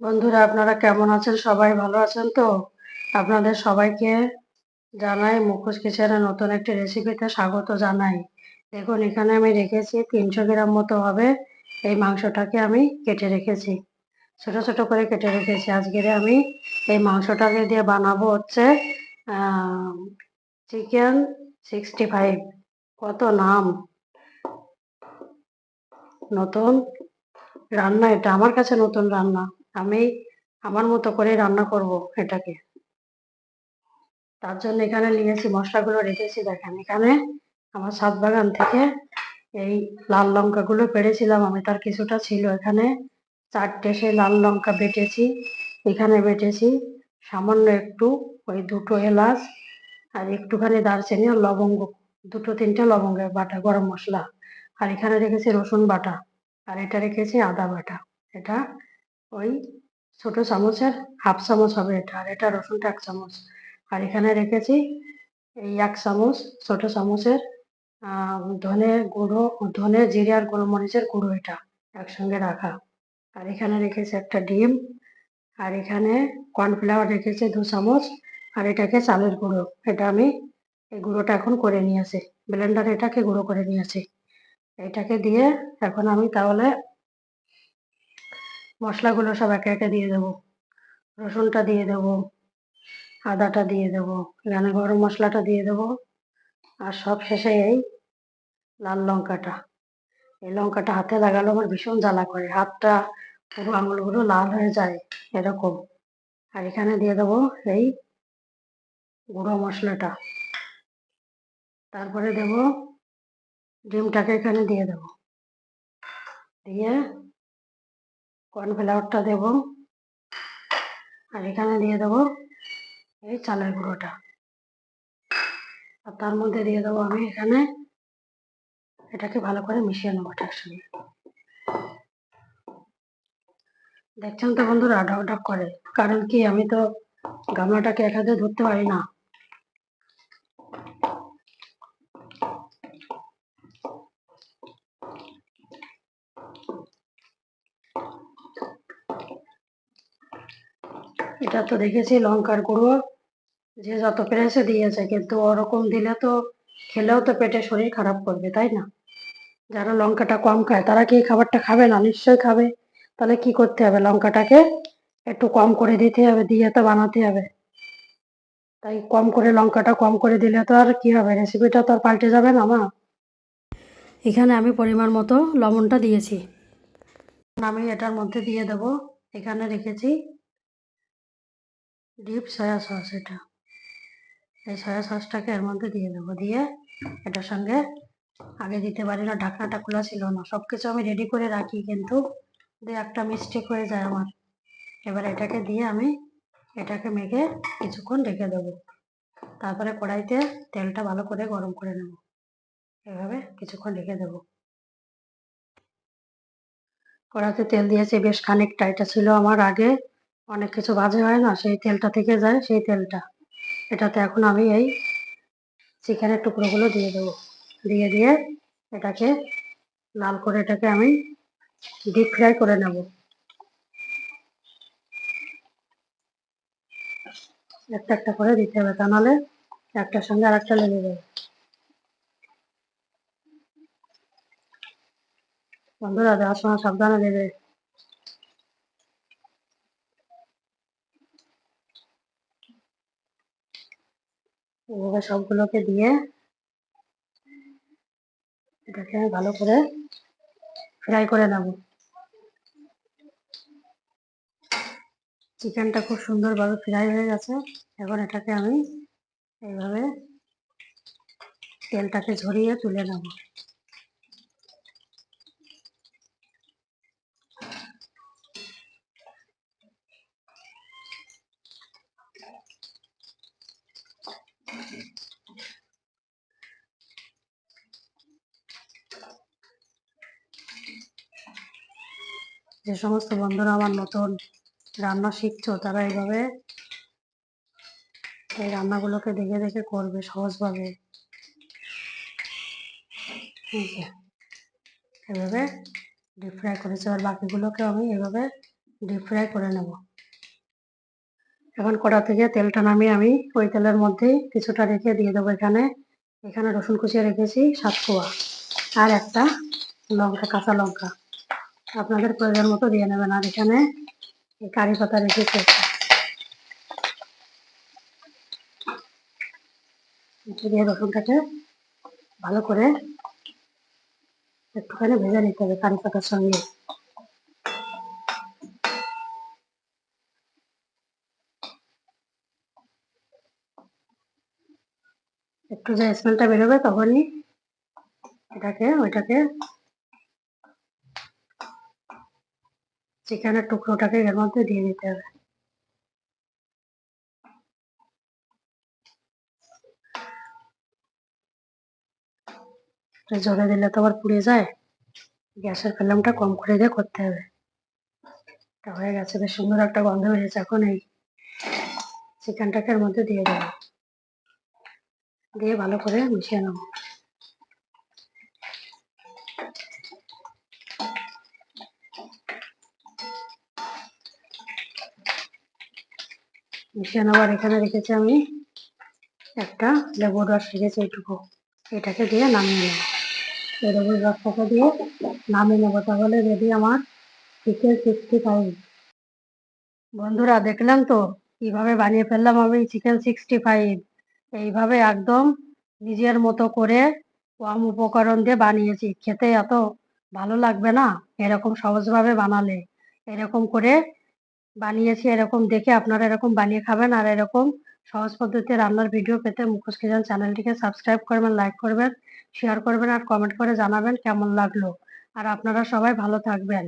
বন্ধুরা, আপনারা কেমন আছেন? সবাই ভালো আছেন তো? আপনাদের সবাইকে জানাই মুখোশ কিচেনের নতুন একটি রেসিপিতে স্বাগত জানাই। দেখুন, এখানে আমি রেখেছি তিনশো গ্রাম মতো হবে। এই মাংসটাকে আমি কেটে রেখেছি। ছোট ছোট করে কেটে রেখেছি। আজকের আমি এই মাংসটাকে দিয়ে বানাবো হচ্ছে চিকেন সিক্সটি ফাইভ কত নাম? নতুন রান্না এটা? আমার কাছে নতুন রান্না। আমি আমার মতো করে রান্না করব এটাকে। তার জন্য এখানে নিয়েছি মশলাগুলো রেখেছি, দেখেন এখানে আমার সাত বাগান থেকে এই লাল লঙ্কাগুলো পেরেছিলাম আমি তার কিছুটা ছিল এখানে। চারটে সেই লাল লঙ্কা বেটেছি, এখানে বেটেছি সামান্য একটু ওই দুটো এলাচ আর একটুখানি দারচিনি আর লবঙ্গ, দুটো তিনটে লবঙ্গের বাটা, গরম মশলা। আর এখানে রেখেছি রসুন বাটা, আর এটা রেখেছি আদা বাটা। এটা ওই ছোট চামচের হাফ চামচ হবে এটা, আর এটা রসুনটা এক চামচ। আর এখানে রেখেছি এই এক চামচ ছোট চামচের ধনে গুঁড়ো, ধনে জিরে আর গোলমরিচের গুঁড়ো এটা একসঙ্গে রাখা। আর এখানে রেখেছি একটা ডিম, আর এখানে কর্নফ্লাওয়ার রেখেছি দু চামচ, আর এটাকে চালের গুঁড়ো। এটা আমি এই গুঁড়োটা এখন করে নিয়েছি, ব্লেন্ডার এটাকে গুঁড়ো করে নিয়েছি। এটাকে দিয়ে এখন আমি তাহলে মশলাগুলো সব একে একে দিয়ে দেবো। রসুনটা দিয়ে দেবো, আদাটা দিয়ে দেবো, এখানে গরম মশলাটা দিয়ে দেবো, আর সব শেষে এই লাল লঙ্কাটা। এই লঙ্কাটা হাতে লাগালো আমার ভীষণ জ্বালা করে, হাতটা পুরো আঙুলগুলো লাল হয়ে যায় এরকম। আর এখানে দিয়ে দেবো এই গুঁড়ো মশলাটা। তারপরে দেব ডিমটাকে এখানে দিয়ে দেব। দিয়ে কর্নফ্লাওয়ারটা দেব। আর এখানে দিয়ে দেব এই চালের গুঁড়োটা। আর তার মধ্যে দিয়ে দেবো আমি এখানে এটাকে ভালো করে মিশিয়ে নেব একসঙ্গে দেখছেন তো বন্ধুরা ডাক করে। কারণ কি আমি তো গামলাটাকে এক হাতে ধরতে পারি না। এটা তো দেখেছি লঙ্কার গুঁড়ো যে যত পেরেছে দিয়েছে কিন্তু ওরকম দিলে তো খেলেও তো পেটে শরীর খারাপ করবে তাই না? যারা লঙ্কাটা কম খায় তারা কি খাবারটা খাবে না? নিশ্চয়ই খাবে। তাহলে কি করতে হবে? লঙ্কাটাকে একটু কম করে দিতে হবে দিয়ে তো বানাতে হবে। তাই কম করে লঙ্কাটা কম করে দিলে তো আর কি হবে? রেসিপিটা তো আর পাল্টে যাবে না মা? এখানে আমি পরিমাণ মতো লবণটা দিয়েছি। আমি এটার মধ্যে দিয়ে দেব। এখানে রেখেছি ডিপ সয়া সস এটা। এই সয়া সসটাকে এর মধ্যে দিয়ে দেবো। দিয়ে এটার সঙ্গে আগে দিতে পারি না ঢাকনাটা খোলা ছিল না। সব কিছু আমি রেডি করে রাখি কিন্তু দু একটা মিস্টেক হয়ে যায় আমার। এবার এটাকে দিয়ে আমি এটাকে মেখে কিছুক্ষণ রেখে দেবো। তারপরে কড়াইতে তেলটা ভালো করে গরম করে নেব। এভাবে কিছুক্ষণ রেখে দেব। কড়াইতে তেল দিয়েছি, বেশ খানিকটা। এটা ছিল আমার আগে অনেক কিছু ভাজে হয় না, সেই তেলটা থেকে যায়, সেই তেলটা। এটাতে এখন আমি এই চিকেনের টুকরোগুলো দিয়ে দেবো। দিয়ে দিয়ে এটাকে লাল করে এটাকে আমি ডিপ ফ্রাই করে নেব। একটা একটা করে দিতে হবে, তা নাহলে একটার সঙ্গে আর একটা লেগে যাবে। বন্ধুরা দেওয়ার সময় সাবধানে দেবে। এভাবে সবগুলোকে দিয়ে এটাকে আমি ভালো করে ফ্রাই করে নেব। চিকেনটা খুব সুন্দরভাবে ফ্রাই হয়ে গেছে। এখন এটাকে আমি এইভাবে তেলটাকে ঝরিয়ে তুলে নেব। যে সমস্ত বন্ধুরা আমার নতুন রান্না শিখছো, তারা এইভাবে এই রান্নাগুলোকে দেখে দেখে করবে সহজভাবে। এভাবে ডিপ ফ্রাই করেছি আর বাকিগুলোকে আমি এভাবে ডিপ ফ্রাই করে নেব। এখন কড়া থেকে তেলটা নামিয়ে আমি ওই তেলের মধ্যেই কিছুটা রেখে দিয়ে দেবো এখানে। এখানে রসুন কুচিয়ে রেখেছি সাত আর একটা লঙ্কা, কাঁচা লঙ্কা। আপনাদের প্রয়োজন মতো দিয়ে নেবেন, আর এখানে কারি পাতা রেখেছি দিয়ে রসুনটাকে ভালো করে একটুখানি ভেজে নিতে হবে কারি পাতার সঙ্গে। একটু যে স্মেলটা বেরোবে তখনই এটাকে, ওইটাকে চিকেনের টুকরোটাকে এর মধ্যে দিয়ে দিতে হবে। জলে দিলে তো আবার পুড়ে যায়। গ্যাসের ফ্লেমটা কম করে দিয়ে করতে হবে। এটা হয়ে গেছে, বেশ সুন্দর একটা গন্ধ বেরিয়েছে। এখন এই চিকেনটাকে এর মধ্যে দিয়ে দেবো। দিয়ে ভালো করে মিশিয়ে নেব। মিশিয়ে নেওয়ার এখানে রেখেছি আমি। একটা লেবুর রস রেখেছি এইটুকু। এটাকে দিয়ে নামিয়ে নেব। এই লেবুর রসটাকে দিয়ে নামিয়ে নেব। তাহলে রেডি আমার চিকেন সিক্সটি ফাইভ। বন্ধুরা, দেখলাম তো কীভাবে বানিয়ে ফেললাম আমি চিকেন সিক্সটি ফাইভ। এইভাবে একদম নিজের মতো করে কম উপকরণ দিয়ে বানিয়েছি। খেতে এত ভালো লাগবে না এরকম সহজভাবে বানালে। এরকম করে বানিয়েছি এরকম দেখে আপনারা এরকম বানিয়ে খাবেন আর এরকম সহজ পদ্ধতিতে রান্নার ভিডিও পেতে মুখোশ কিচেন চ্যানেলটিকে সাবস্ক্রাইব করবেন লাইক করবেন শেয়ার করবেন আর কমেন্ট করে জানাবেন কেমন লাগল। আর আপনারা সবাই ভালো থাকবেন।